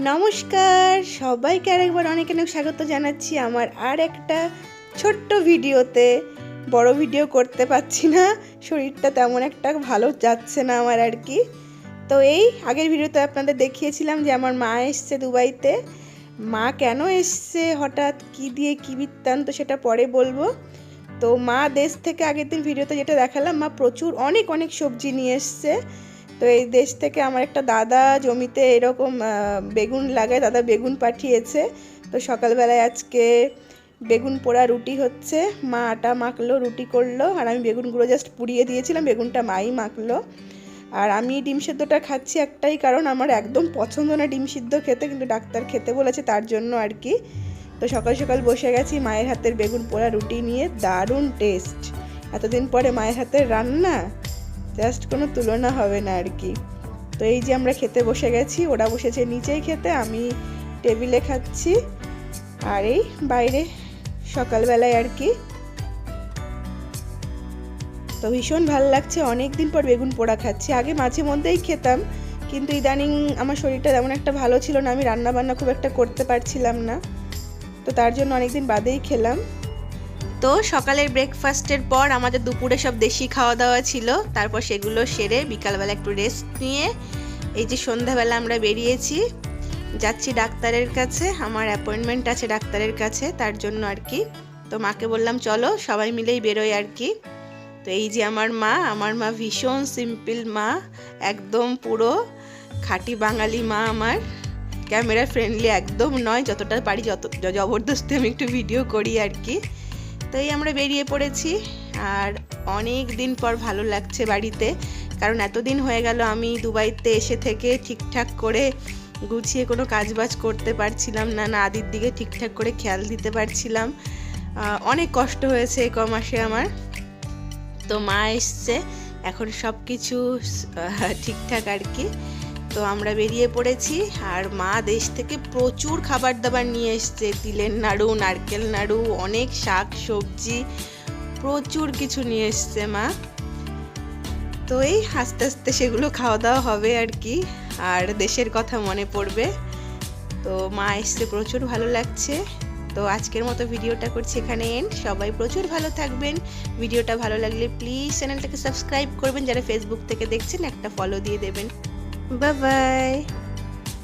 নমস্কার, সবাইকে আরেকবার অনেক অনেক স্বাগত জানাচ্ছি আমার আর একটা ছোট্ট ভিডিওতে। বড় ভিডিও করতে পারছি না, শরীরটা তেমন একটা ভালো যাচ্ছে না আমার আর কি। তো এই আগের ভিডিওতে আপনাদের দেখিয়েছিলাম যে আমার মা এসছে দুবাইতে। মা কেন এসছে, হঠাৎ কি দিয়ে কি বৃত্তান্ত সেটা পরে বলব। তো মা দেশ থেকে আগের দিন ভিডিওতে যেটা দেখালাম, মা প্রচুর অনেক অনেক সবজি নিয়ে এসছে। তো এই দেশ থেকে আমার একটা দাদা জমিতে এরকম বেগুন লাগায়, দাদা বেগুন পাঠিয়েছে। তো সকালবেলায় আজকে বেগুন পোড়া রুটি হচ্ছে। মা আটা মাখলো, রুটি করল, আর আমি বেগুনগুলো জাস্ট পুড়িয়ে দিয়েছিলাম, বেগুনটা মাই মাখলো। আর আমি ডিম সিদ্ধটা খাচ্ছি একটাই কারণ, আমার একদম পছন্দ না ডিম সিদ্ধ খেতে, কিন্তু ডাক্তার খেতে বলেছে তার জন্য আর কি। তো সকাল সকাল বসে গেছি মায়ের হাতের বেগুন পোড়া রুটি নিয়ে, দারুণ টেস্ট এতদিন পরে মায়ের হাতের রান্না জাস্ট কোনো তুলনা হবে না আর কি। তো এই যে আমরা খেতে বসে গেছি, ওরা বসেছে নিচেই খেতে, আমি টেবিলে খাচ্ছি। আর এই বাইরে সকালবেলায় আর কি। তো ভীষণ ভালো লাগছে অনেক দিন পর বেগুন পোড়া খাচ্ছি। আগে মাঝে মধ্যেই খেতাম, কিন্তু ইদানিং আমার শরীরটা তেমন একটা ভালো ছিল না, আমি রান্না বান্না খুব একটা করতে পারছিলাম না। তো তার জন্য অনেকদিন বাদেই খেলাম। তো সকালের ব্রেকফাস্টের পর আমাদের দুপুরে সব দেশি খাওয়া দাওয়া ছিল। তারপর সেগুলো সেরে বিকালবেলা একটু রেস্ট নিয়ে এই যে সন্ধ্যাবেলা আমরা বেরিয়েছি, যাচ্ছি ডাক্তারের কাছে। আমার অ্যাপয়েন্টমেন্ট আছে ডাক্তারের কাছে, তার জন্য আর কি। তো মাকে বললাম, চলো সবাই মিলেই বেরোই আর কি। তো এই যে আমার মা আমার মা ভীষণ সিম্পল মা, একদম পুরো খাঁটি বাঙালি মা আমার। ক্যামেরা ফ্রেন্ডলি একদম নয়, যতটা পারি যত জবরদস্তি আমি একটু ভিডিও করি আর কি। তো এই আমরা বেরিয়ে পড়েছি। আর অনেক দিন পর ভালো লাগছে বাড়িতে, কারণ এতদিন হয়ে গেল আমি দুবাইতে এসে থেকে ঠিকঠাক করে গুছিয়ে কোনো কাজবাজ করতে পারছিলাম না না আদির দিকে ঠিকঠাক করে খেয়াল দিতে পারছিলাম। অনেক কষ্ট হয়েছে এই কমাসে আমার। তো মা এসছে, এখন সব কিছু ঠিকঠাক আর কি। তো আমরা বেরিয়ে পড়েছি আর মা দেশ থেকে প্রচুর খাবার দাবার নিয়ে এসছে। তিলের নাড়ু, নারকেল নাড়ু, অনেক শাক, সবজি, প্রচুর কিছু নিয়ে এসছে মা। তো এই আস্তে আস্তে সেগুলো খাওয়া দাওয়া হবে আর কি, আর দেশের কথা মনে পড়বে। তো মা এসছে, প্রচুর ভালো লাগছে। তো আজকের মতো ভিডিওটা করছি এখানে এন্ড সবাই প্রচুর ভালো থাকবেন। ভিডিওটা ভালো লাগলে প্লিজ চ্যানেলটাকে সাবস্ক্রাইব করবেন। যারা ফেসবুক থেকে দেখছেন, একটা ফলো দিয়ে দেবেন। Bye-bye.